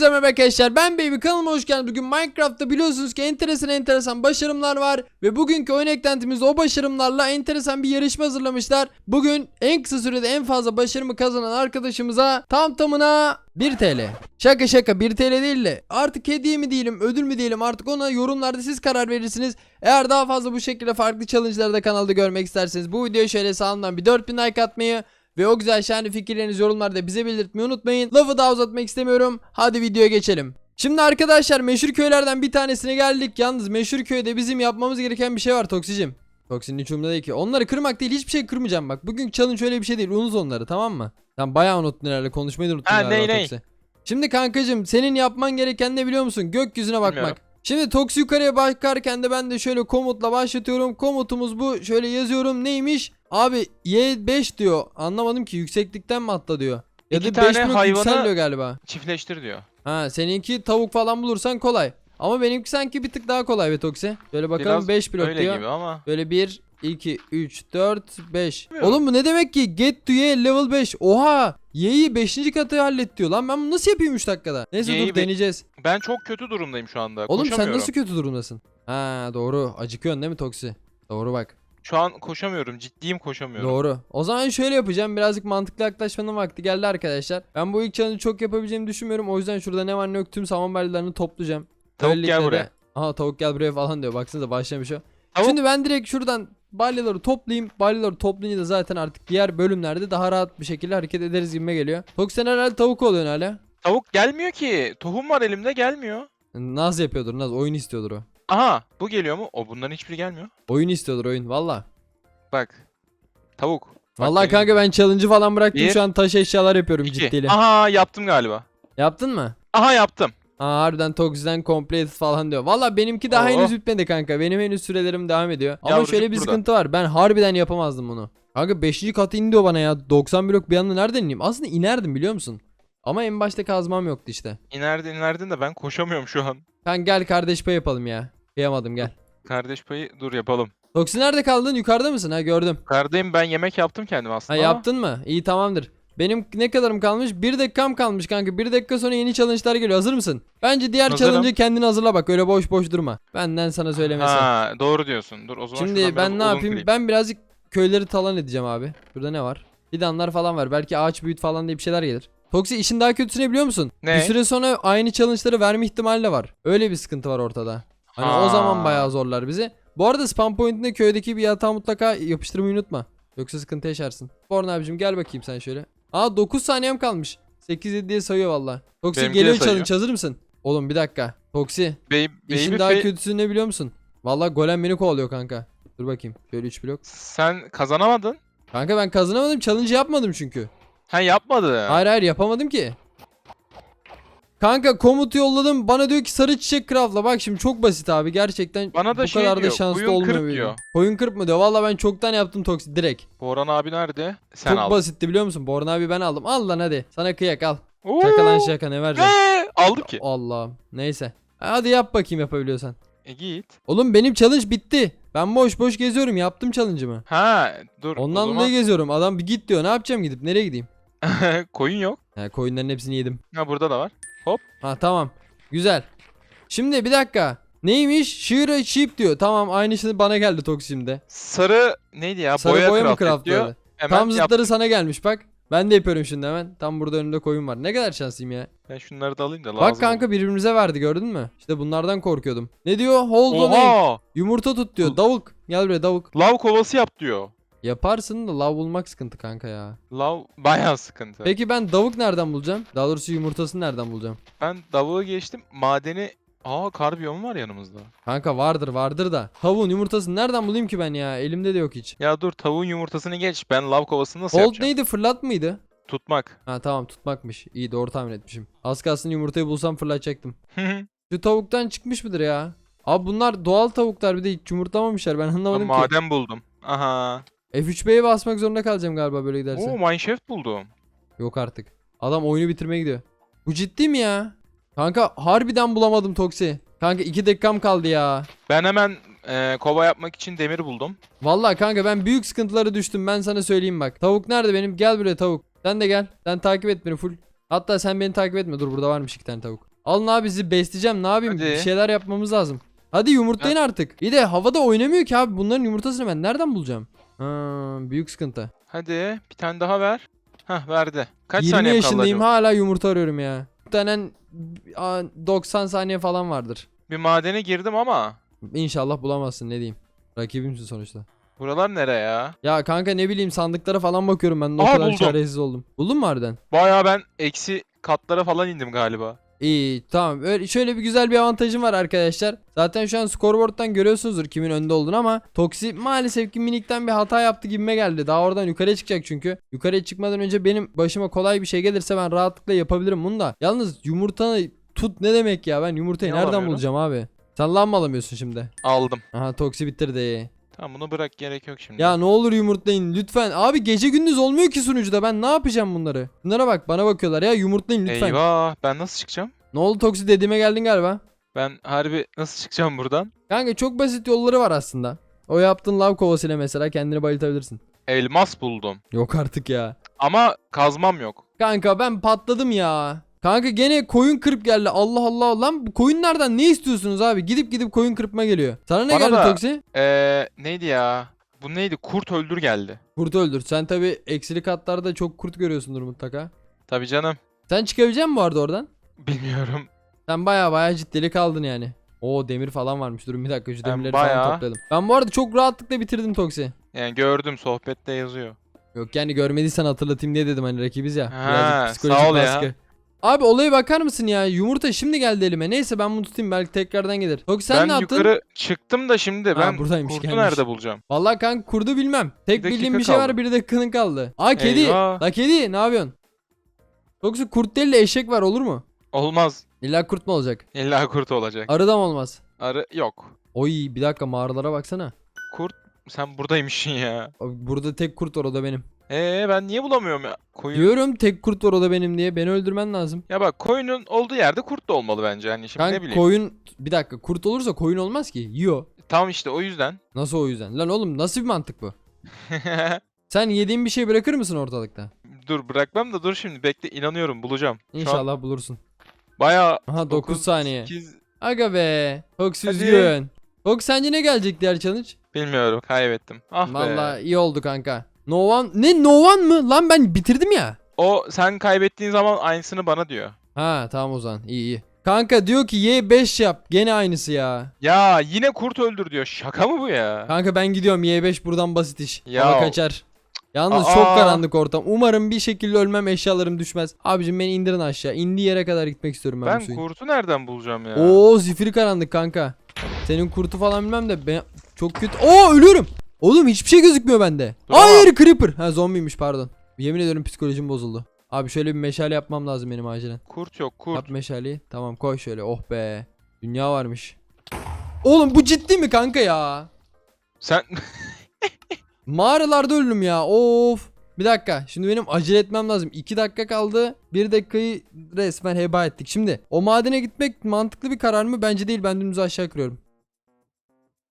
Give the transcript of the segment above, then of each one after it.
Hepinize merhaba arkadaşlar ben Baby kanalıma hoş geldiniz. Bugün Minecraft'ta biliyorsunuz ki enteresan enteresan başarımlar var. Ve bugünkü oyun eklentimizde o başarımlarla enteresan bir yarışma hazırlamışlar. Bugün en kısa sürede en fazla başarımı kazanan arkadaşımıza tam tamına 1 TL. Şaka şaka 1 TL değil de artık hediye mi diyelim ödül mü diyelim artık ona yorumlarda siz karar verirsiniz. Eğer daha fazla bu şekilde farklı challenge'ları da kanalda görmek isterseniz bu videoya şöyle sağımdan bir 4000 like atmayı ve o güzel şahane fikirlerinizi yorumlarda bize belirtmeyi unutmayın. Lafı daha uzatmak istemiyorum. Hadi videoya geçelim. Şimdi arkadaşlar meşhur köylerden bir tanesine geldik. Yalnız meşhur köyde bizim yapmamız gereken bir şey var Toksicim. Toksinin hiç değil ki. Onları kırmak değil hiçbir şey kırmayacağım bak. Bugün challenge öyle bir şey değil. Unut onları tamam mı? Sen bayağı unuttun herhalde. Konuşmayı da unuttun Ha, galiba ney, ney? Şimdi kankacım senin yapman gereken ne biliyor musun? Gökyüzüne bakmak. Bilmiyorum. Şimdi Toksi yukarıya bakarken de ben de şöyle komutla başlatıyorum. Komutumuz bu. Şöyle yazıyorum. Neymiş? Abi Y5 diyor. Anlamadım ki yükseklikten mi atla diyor. Ya İki da 5 tane blok hayvanı- yükseliyor galiba. Çiftleştir diyor. Ha seninki tavuk falan bulursan kolay. Ama benimki sanki bir tık daha kolay be Toksi. Şöyle bakalım Biraz 5 blok Öyle diyor. gibi ama. Böyle 1, 2, 3, 4, 5. Bilmiyorum. Oğlum bu ne demek ki? Get to Y level 5. Oha! Y'yi 5. katı hallet diyor lan. Ben bunu nasıl yapayım 3 dakikada? Neyse Y'yi dur be- deneyeceğiz. Ben çok kötü durumdayım şu anda. Oğlum sen koşamıyorum. nasıl kötü durumdasın? Ha doğru. Acıkıyorsun değil mi Toksi? Doğru bak. Şu an koşamıyorum. Ciddiyim koşamıyorum. Doğru. O zaman şöyle yapacağım. Birazcık mantıklı yaklaşmanın vakti geldi arkadaşlar. Ben bu ilk challenge'ı çok yapabileceğimi düşünmüyorum. O yüzden şurada ne var ne yok tüm saman balyalarını toplayacağım. Tavuk Böylelikle gel de- buraya. Aha tavuk gel buraya falan diyor. Baksanıza başlamış o. Tavuk- Şimdi ben direkt şuradan balyaları toplayayım. Balyaları toplayınca da zaten artık diğer bölümlerde daha rahat bir şekilde hareket ederiz gibime geliyor. Tok sen herhalde tavuk oluyorsun hala. Tavuk gelmiyor ki. Tohum var elimde gelmiyor. Naz yapıyordur Naz. Oyun istiyordur o. Aha bu geliyor mu? O bunların hiçbiri gelmiyor. Oyun istiyordur oyun. Valla. Bak. Tavuk. Valla kanka ben challenge'ı falan bıraktım. Bir, Şu an taş eşyalar yapıyorum İki. ciddiyle. Aha yaptım galiba. Yaptın mı? Aha yaptım. Aa harbiden Toxic'den completed falan diyor. Valla benimki daha Oo. henüz bitmedi kanka. Benim henüz sürelerim devam ediyor. Ama Yavrucuk şöyle bir burada. sıkıntı var. Ben harbiden yapamazdım bunu. Kanka 5. katı in diyor bana ya. 90 blok bir anda nereden ineyim? Aslında inerdim biliyor musun? Ama en başta kazmam yoktu işte. İnerdin inerdin de ben koşamıyorum şu an. Sen gel kardeş pay yapalım ya. Kıyamadım gel. Kardeş payı dur yapalım. Toksi nerede kaldın? Yukarıda mısın? Ha gördüm. Kardayım ben yemek yaptım kendim Ha aslında. ama yaptın mı? İyi tamamdır. Benim ne kadarım kalmış? Bir dakikam kalmış kanka. Bir dakika sonra yeni challenge'lar geliyor. Hazır mısın? Bence diğer Hazırım. challenge'ı kendin hazırla bak. Öyle boş boş durma. Benden sana söylemesi. Ha doğru diyorsun. Dur o zaman Şimdi ben ne yapayım? kırayım. Ben birazcık köyleri talan edeceğim abi. Burada ne var? Fidanlar falan var. Belki ağaç büyüt falan diye bir şeyler gelir. Toksi işin daha kötüsü ne biliyor musun? Ne? Bir süre sonra aynı challenge'ları verme ihtimali de var. Öyle bir sıkıntı var ortada. Hani o Ha. zaman bayağı zorlar bizi. Bu arada spawn point'inde köydeki bir yatağı mutlaka yapıştırmayı unutma. Yoksa sıkıntı yaşarsın. Born abicim gel bakayım sen şöyle. Aa 9 saniyem kalmış. 8 7 diye sayıyor valla. Toksi Benimki de geliyor sayıyor. challenge hazır mısın? Oğlum bir dakika. Toksi Baby, işin daha kötüsü ne biliyor musun? Valla golem beni kovalıyor kanka. Dur bakayım. Şöyle 3 blok. Sen kazanamadın. Kanka ben kazanamadım. Challenge yapmadım çünkü. Ha yapmadı. Hayır hayır yapamadım ki. Kanka komut yolladım. Bana diyor ki sarı çiçek craftla. Bak şimdi çok basit abi. Gerçekten Bana da bu şey kadar da diyor, şanslı koyun olmuyor. kırp benim. diyor. Koyun kırp mı diyor. Valla ben çoktan yaptım toksi direkt. Boran abi nerede? Sen çok aldın. basitti biliyor musun? Borna abi ben aldım. Al lan hadi. Sana kıyak al. Oo, Şaka lan şaka ne vereceğim? Ne? Aldım ki. Allah'ım. Neyse. Hadi yap bakayım yapabiliyorsan. E git. Oğlum benim challenge bitti. Ben boş boş geziyorum. Yaptım challenge'ımı. Ha dur. Ondan o dolayı zaman geziyorum. Adam bir git diyor. Ne yapacağım gidip? Nereye gideyim? koyun yok. He koyunların hepsini yedim. Ha burada da var. Ha tamam. Güzel. Şimdi bir dakika. Neymiş? Shear sheep diyor. Tamam aynısı bana geldi Toksim'de. Sarı neydi ya? Sarı boya, boya, mı craft diyor. Hemen Tam yap. zıtları sana gelmiş bak. Ben de yapıyorum şimdi hemen. Tam burada önümde koyun var. Ne kadar şanslıyım ya. Ben şunları da alayım da lazım. Bak kanka birbirimize verdi gördün mü? İşte bunlardan korkuyordum. Ne diyor? Hold on egg. Oha! Yumurta tut diyor. Davuk. Gel buraya davuk. Lav kovası yap diyor. Yaparsın da lav bulmak sıkıntı kanka ya. Lav bayağı sıkıntı. Peki ben davuk nereden bulacağım? Daha doğrusu yumurtasını nereden bulacağım? Ben davuğu geçtim. Madeni Aa kar biyomu var yanımızda. Kanka vardır vardır da. Tavuğun yumurtasını nereden bulayım ki ben ya? Elimde de yok hiç. Ya dur tavuğun yumurtasını geç. Ben lav kovasını nasıl Hold yapacağım? neydi? Fırlat mıydı? Tutmak. Ha tamam tutmakmış. İyi doğru tahmin etmişim. Az kalsın yumurtayı bulsam fırlatacaktım. Şu tavuktan çıkmış mıdır ya? Abi bunlar doğal tavuklar bir de hiç yumurtlamamışlar ben anlamadım ki. maden buldum. Aha. F3B'ye basmak zorunda kalacağım galiba böyle giderse. Oo mineshaft buldum. Yok artık. Adam oyunu bitirmeye gidiyor. Bu ciddi mi ya? Kanka harbiden bulamadım Toksi. Kanka 2 dakikam kaldı ya. Ben hemen e, kova yapmak için demir buldum. Vallahi kanka ben büyük sıkıntılara düştüm ben sana söyleyeyim bak. Tavuk nerede benim? Gel buraya tavuk. Sen de gel. Sen takip et beni full. Hatta sen beni takip etme. Dur burada varmış iki tane tavuk. Alın abi sizi besleyeceğim ne yapayım Hadi. bir şeyler yapmamız lazım. Hadi yumurtlayın artık. Bir de havada oynamıyor ki abi bunların yumurtasını ben nereden bulacağım? Ha, büyük sıkıntı. Hadi bir tane daha ver. Hah verdi. Kaç 20 saniye kaldı yaşındayım acaba? hala yumurta arıyorum ya. Muhtemelen a, 90 saniye falan vardır. Bir madene girdim ama. İnşallah bulamazsın ne diyeyim. Rakibimsin sonuçta. Buralar nere ya? Ya kanka ne bileyim sandıklara falan bakıyorum ben o Aha, kadar buldum. çaresiz oldum. Buldun mu harbiden? Baya ben eksi katlara falan indim galiba. İyi tamam. Öyle, şöyle bir güzel bir avantajım var arkadaşlar. Zaten şu an scoreboard'dan görüyorsunuzdur kimin önde olduğunu ama Toksi maalesef ki minikten bir hata yaptı gibime geldi. Daha oradan yukarıya çıkacak çünkü. Yukarıya çıkmadan önce benim başıma kolay bir şey gelirse ben rahatlıkla yapabilirim bunu da. Yalnız yumurtanı tut ne demek ya ben yumurtayı Ne nereden bulacağım abi? Sen lan mı alamıyorsun şimdi? Aldım. Aha Toksi bitirdi. Tamam bunu bırak gerek yok şimdi. Ya ne olur yumurtlayın lütfen. Abi gece gündüz olmuyor ki sunucuda ben ne yapacağım bunları? Bunlara bak bana bakıyorlar ya yumurtlayın lütfen. Eyvah ben nasıl çıkacağım? Ne oldu Toksi dediğime geldin galiba. Ben harbi nasıl çıkacağım buradan? Kanka çok basit yolları var aslında. O yaptığın lav kovasıyla mesela kendini bayıltabilirsin. Elmas buldum. Yok artık ya. Ama kazmam yok. Kanka ben patladım ya. Kanka gene koyun kırıp geldi. Allah Allah lan bu koyunlardan ne istiyorsunuz abi? Gidip gidip koyun kırpma geliyor. Sana ne Bana geldi da- Toksi? Eee neydi ya? Bu neydi? Kurt öldür geldi. Kurt öldür. Sen tabi eksilik hatlarda çok kurt görüyorsundur mutlaka. Tabii canım. Sen çıkabilecek misin bu arada oradan? Bilmiyorum. Sen baya baya ciddilik aldın yani. Oo demir falan varmış. Durun bir dakika şu Ben demirleri bayağı- falan toplayalım. Ben bu arada çok rahatlıkla bitirdim Toksi. Yani gördüm sohbette yazıyor. Yok yani görmediysen hatırlatayım diye dedim hani rakibiz ya. Ha, Birazcık psikolojik sağ ol ya. baskı. Abi olaya bakar mısın ya? Yumurta şimdi geldi elime. Neyse ben bunu tutayım belki tekrardan gelir. Yok sen ben ne yaptın? yukarı çıktım da şimdi ben buradaymış, kurtu gelmiş. nerede bulacağım? Vallahi kanka kurdu bilmem. Tek Bir bildiğim bir şey var kaldı. bir dakikanın kaldı. Aa kedi. Eyvah. La kedi ne yapıyorsun? Yoksa kurt değil de eşek var olur mu? Olmaz. İlla kurt mu olacak? İlla kurt olacak. Arı da mı olmaz? Arı yok. Oy bir dakika mağaralara baksana. Kurt sen buradaymışsın ya. Abi Burada tek kurt var o da benim. Ee ben niye bulamıyorum ya? Koyun. Diyorum tek kurt var o da benim diye. Beni öldürmen lazım. Ya bak koyunun olduğu yerde kurt da olmalı bence. Hani şimdi ne Kanka bileyim. koyun bir dakika kurt olursa koyun olmaz ki. Yiyor. Tam işte o yüzden. Nasıl o yüzden? Lan oğlum nasıl bir mantık bu? Sen yediğin bir şey bırakır mısın ortalıkta? dur bırakmam da dur şimdi bekle inanıyorum bulacağım. Şu an İnşallah bulursun. Bayağı Aha 9 saniye. 8 Aga be. Hadi. üzgün. Fox sence ne gelecek diğer challenge? bilmiyorum kaybettim. Ah be. Vallahi iyi oldu kanka. No one ne no one mı? Lan ben bitirdim ya. O sen kaybettiğin zaman aynısını bana diyor. Ha tamam o zaman iyi iyi. Kanka diyor ki Y5 yap. Gene aynısı ya. Ya yine kurt öldür diyor. Şaka mı bu ya? Kanka ben gidiyorum Y5 buradan basit iş. Ya. Hava kaçar. Yalnız Aa. çok karanlık ortam. Umarım bir şekilde ölmem eşyalarım düşmez. Abicim beni indirin aşağı. İndiği yere kadar gitmek istiyorum ben, Ben bu suyun. kurtu nereden bulacağım ya? Oo zifiri karanlık kanka. Senin kurtu falan bilmem de ben çok kötü. Oo ölüyorum. Oğlum hiçbir şey gözükmüyor bende. Dur Hayır creeper. Ha zombiymiş pardon. Yemin ediyorum psikolojim bozuldu. Abi şöyle bir meşale yapmam lazım benim acilen. Kurt yok kurt. Yap meşaleyi. Tamam koy şöyle. Oh be. Dünya varmış. Oğlum bu ciddi mi kanka ya? Sen Mağaralarda öldüm ya. Of. Bir dakika. Şimdi benim acele etmem lazım. 2 dakika kaldı. 1 dakikayı resmen heba ettik. Şimdi o madene gitmek mantıklı bir karar mı? Bence değil. Ben dümdüz aşağı kırıyorum.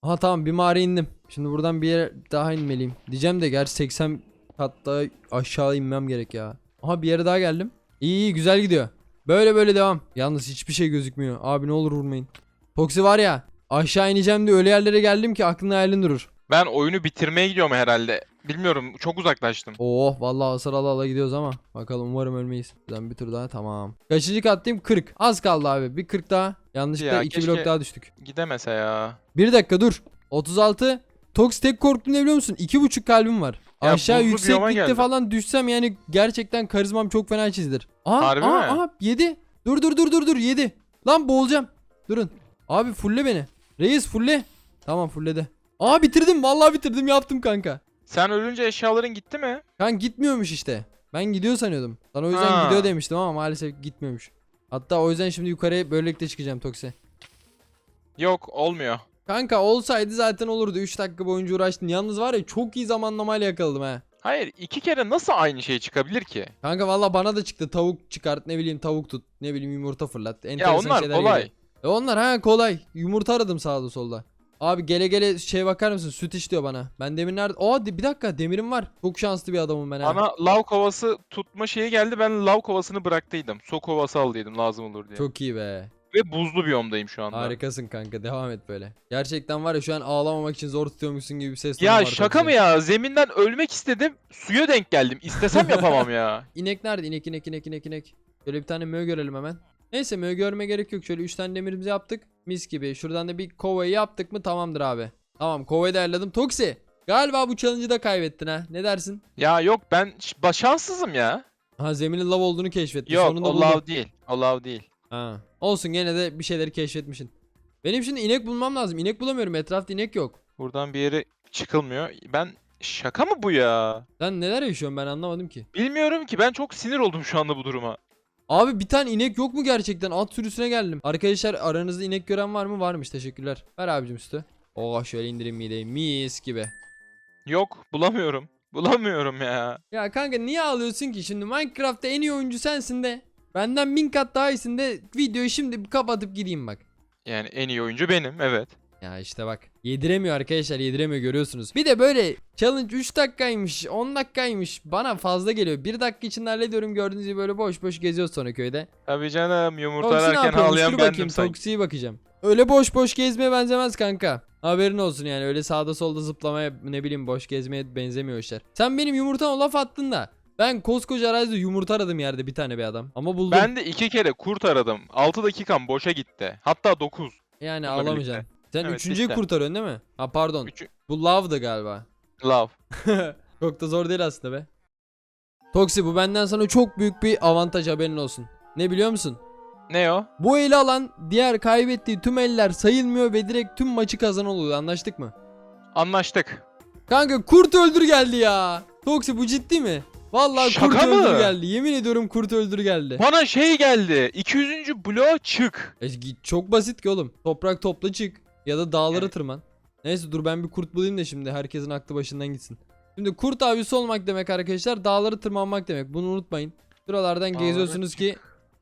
Aha tamam bir mağara indim. Şimdi buradan bir yere daha inmeliyim. Diyeceğim de gerçi 80 katta aşağı inmem gerek ya. Aha bir yere daha geldim. İyi iyi güzel gidiyor. Böyle böyle devam. Yalnız hiçbir şey gözükmüyor. Abi ne olur vurmayın. Foxy var ya aşağı ineceğim diye öyle yerlere geldim ki aklın hayalin durur. ben oyunu bitirmeye gidiyorum herhalde. Bilmiyorum çok uzaklaştım. Oh vallahi hasar ala ala gidiyoruz ama bakalım umarım ölmeyiz. Buradan bir tur daha tamam. Kaçıncı kattayım? 40. Az kaldı abi. Bir 40 daha. Yanlışlıkla Ya 2 keşke- blok daha düştük. Gidemese ya. Bir dakika dur. 36. Tox tek korktum ne biliyor musun? 2,5 kalbim var. Ya Aşağı buzlu biyoma yükseklikte geldim. falan düşsem yani gerçekten karizmam çok fena çizilir. Aha, Harbi aha, mi? aha 7. Dur dur dur dur dur 7. Lan boğulacağım. Durun. Abi fulle beni. Reis fulle. Tamam fulledi. Aa bitirdim. Vallahi bitirdim yaptım kanka. Sen ölünce eşyaların gitti mi? Kan gitmiyormuş işte. Ben gidiyor sanıyordum. Sana o yüzden Ha. gidiyor demiştim ama maalesef gitmiyormuş. Hatta o yüzden şimdi yukarıya böylelikle çıkacağım Toksi. Yok olmuyor. Kanka olsaydı zaten olurdu. 3 dakika boyunca uğraştın. Yalnız var ya çok iyi zamanlamayla yakaladım ha. Hayır iki kere nasıl aynı şey çıkabilir ki? Kanka valla bana da çıktı. Tavuk çıkart ne bileyim tavuk tut. Ne bileyim yumurta fırlat. Ya Enteresan onlar şeyler kolay. geliyor. E onlar ha kolay. Yumurta aradım sağda solda. Abi gele gele şey bakar mısın? Süt iç diyor bana. Ben demir nerede? Aa bir dakika demirim var. Çok şanslı bir adamım ben. Bana lav kovası tutma şeyi geldi. Ben lav kovasını bıraktıydım. Su kovası al dedim lazım olur diye. Çok iyi be. Ve buzlu biyomdayım şu anda. Harikasın kanka. Devam et böyle. Gerçekten var ya şu an ağlamamak için zor tutuyormuşsun gibi bir ses Ya var şaka mı ya? Zeminden ölmek istedim. Suya denk geldim. İstesem yapamam ya. İnek nerede? İnek inek inek inek inek. Şöyle bir tane mö görelim hemen. Neyse mö görme gerek yok. Şöyle 3 tane demirimizi yaptık. Mis gibi. Şuradan da bir kovayı yaptık mı tamamdır abi. Tamam kovayı da ayarladım. Toksi. Galiba bu challenge'ı da kaybettin ha. Ne dersin? Ya yok ben şanssızım ya. Ha zeminin lav olduğunu keşfettin. Yok Sonunda o lav değil. O lav değil. Ha. Olsun gene de bir şeyleri keşfetmişsin. Benim şimdi inek bulmam lazım. İnek bulamıyorum. Etrafta inek yok. Buradan bir yere çıkılmıyor. Ben şaka mı bu ya? Sen neler yaşıyorsun ben anlamadım ki. Bilmiyorum ki ben çok sinir oldum şu anda bu duruma. Abi bir tane inek yok mu gerçekten? At sürüsüne geldim. Arkadaşlar aranızda inek gören var mı? Varmış teşekkürler. Ver abicim üstü. Oh şöyle indireyim mideyi. Mis gibi. Yok bulamıyorum. Bulamıyorum ya. Ya kanka niye ağlıyorsun ki şimdi Minecraft'ta en iyi oyuncu sensin de. Benden bin kat daha iyisin de videoyu şimdi kapatıp gideyim bak. Yani en iyi oyuncu benim evet. Ya işte bak. Yediremiyor arkadaşlar yediremiyor görüyorsunuz. Bir de böyle challenge 3 dakikaymış 10 dakikaymış bana fazla geliyor. 1 dakika içinde hallediyorum gördüğünüz gibi böyle boş boş geziyoruz sonra köyde. Tabii canım yumurta Toksi ne ararken yapıyormuş ağlayan bendim bakayım sanki. Toksi'yi bakacağım. Öyle boş boş gezmeye benzemez kanka. Haberin olsun yani öyle sağda solda zıplamaya ne bileyim boş gezmeye benzemiyor işler. Sen benim yumurtama laf attın da. Ben koskoca arazide yumurta aradım yerde bir tane bir adam. Ama buldum. Ben de iki kere kurt aradım. 6 dakikam boşa gitti. Hatta 9. yani bununla ağlamayacaksın. Sen Evet, üçüncüyü işte. kurtarıyorsun değil mi? Ha pardon. Üçü... Bu love'dı galiba. Love. çok da zor değil aslında be. Toksi bu benden sana çok büyük bir avantaj haberin olsun. Ne biliyor musun? Ne o? Bu eli alan diğer kaybettiği tüm eller sayılmıyor ve direkt tüm maçı kazanan oluyor anlaştık mı? Anlaştık. Kanka kurt öldür geldi ya. Toksi bu ciddi mi? Vallahi Şaka kurt öldür mı? geldi. Yemin ediyorum kurt öldür geldi. Bana şey geldi. 200. bloğa çık. E, git- çok basit ki oğlum. Toprak topla çık. Ya da dağları Evet. tırman. Neyse dur ben bir kurt bulayım da şimdi herkesin aklı başından gitsin. Şimdi kurt avcısı olmak demek arkadaşlar dağları tırmanmak demek. Bunu unutmayın. Şuralardan Dağları geziyorsunuz ki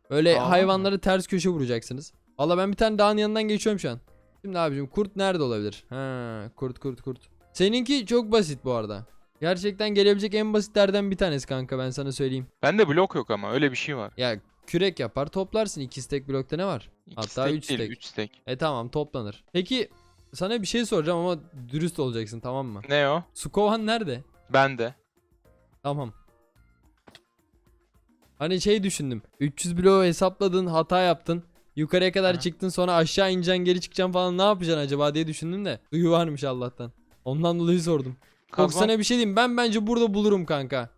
öyle Dağlar mı? hayvanları ters köşe vuracaksınız. Valla ben bir tane dağın yanından geçiyorum şu an. Şimdi abicim kurt nerede olabilir? Ha kurt kurt kurt. Seninki çok basit bu arada. Gerçekten gelebilecek en basitlerden bir tanesi kanka ben sana söyleyeyim. Bende blok yok ama öyle bir şey var. Ya kürek yapar toplarsın. iki stack blokta ne var? 2 Hatta stack üç değil stack. 3 stack. E tamam toplanır. Peki sana bir şey soracağım ama dürüst olacaksın tamam mı? Ne o? Su kovan nerede? Bende. Tamam. Hani şey düşündüm. 300 bloğu hesapladın, hata yaptın. Yukarıya kadar Aha. çıktın sonra aşağı ineceksin, geri çıkacaksın falan ne yapacaksın acaba diye düşündüm de. Suyu varmış Allah'tan. Ondan dolayı sordum. Bak Kazmam. sana bir şey diyeyim. Ben bence burada bulurum kanka.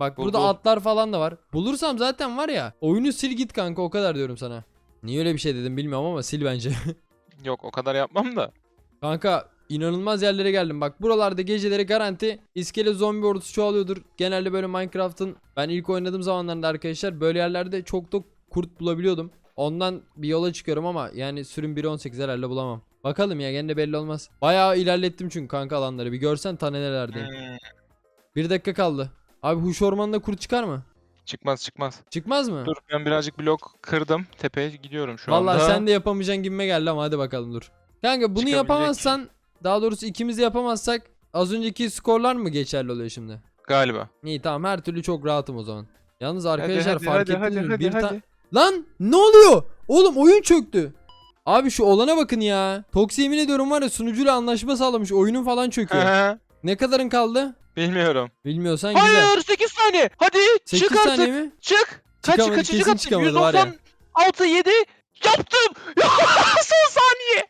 Bak Bul, burada bul. atlar falan da var. Bulursam zaten var ya. Oyunu sil git kanka o kadar diyorum sana. Niye öyle bir şey dedim bilmiyorum ama sil bence. Yok o kadar yapmam da. Kanka inanılmaz yerlere geldim. Bak buralarda geceleri garanti iskele zombi ordusu çoğalıyordur. Genelde böyle Minecraft'ın ben ilk oynadığım zamanlarında arkadaşlar böyle yerlerde çok da kurt bulabiliyordum. Ondan bir yola çıkıyorum ama yani sürüm 1.18 herhalde bulamam. Bakalım ya gene belli olmaz. Bayağı ilerlettim çünkü kanka alanları. Bir görsen tanelerdeyim. Hmm, Bir dakika kaldı. Abi huş ormanında kurt çıkar mı? Çıkmaz çıkmaz. Çıkmaz mı? Dur ben birazcık blok kırdım. Tepeye gidiyorum şu Vallahi anda. sen de yapamayacaksın gibime geldi ama hadi bakalım dur. Kanka bunu yapamazsan daha doğrusu ikimiz yapamazsak az önceki skorlar mı geçerli oluyor şimdi? Galiba. İyi tamam her türlü çok rahatım o zaman. Yalnız arkadaşlar hadi, fark hadi, ettiniz hadi, mi? hadi, bir ta- hadi. Lan ne oluyor? Oğlum oyun çöktü. Abi şu olana bakın ya. Toksi yemin ediyorum var ya sunucuyla anlaşma sağlamış. Oyunun falan çöküyor. Hı ne kadarın kaldı? Bilmiyorum. Bilmiyorsan güzel. Hayır 8 saniye. Hadi 8 çık artık. saniye mi? Çık. Kaç Çıkamadı, kaçıncı kesin kat? çıkamadı var ya. 196 7 yaptım. Son saniye.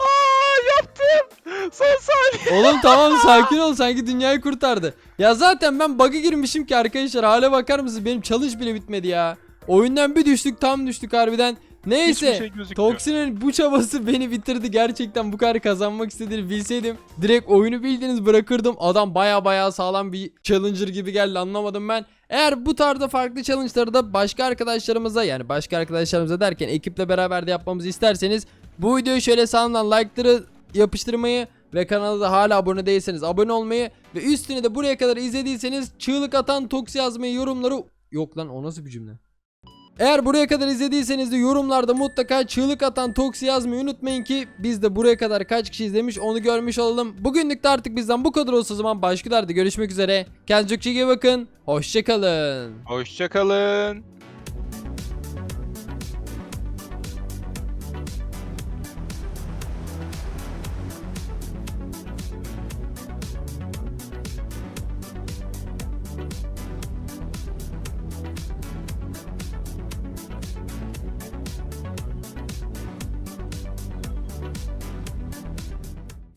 Aa yaptım. Son saniye. Oğlum tamam sakin ol sanki dünyayı kurtardı. Ya zaten ben bug'a girmişim ki arkadaşlar hale bakar mısınız benim challenge bile bitmedi ya. Oyundan bir düştük tam düştük harbiden. Neyse. Şey. Toksi'nin bu çabası beni bitirdi. Gerçekten bu kadar kazanmak istediğini bilseydim direkt oyunu bildiğiniz bırakırdım. Adam baya baya sağlam bir challenger gibi geldi anlamadım ben. Eğer bu tarzda farklı challenge'ları da başka arkadaşlarımıza yani başka arkadaşlarımıza derken ekiple beraber de yapmamızı isterseniz bu videoyu şöyle sağından like'ları yapıştırmayı ve kanala da hala abone değilseniz abone olmayı ve üstüne de buraya kadar izlediyseniz çığlık atan Toksi yazmayı yorumları yok lan o nasıl bir cümle? Eğer buraya kadar izlediyseniz de yorumlarda mutlaka çığlık atan Toksi yazmayı unutmayın ki biz de buraya kadar kaç kişi izlemiş onu görmüş olalım. Bugünlük de artık bizden bu kadar olsa o zaman başka videolarda görüşmek üzere. Kendinize çok iyi bakın. Hoşçakalın. Hoşçakalın.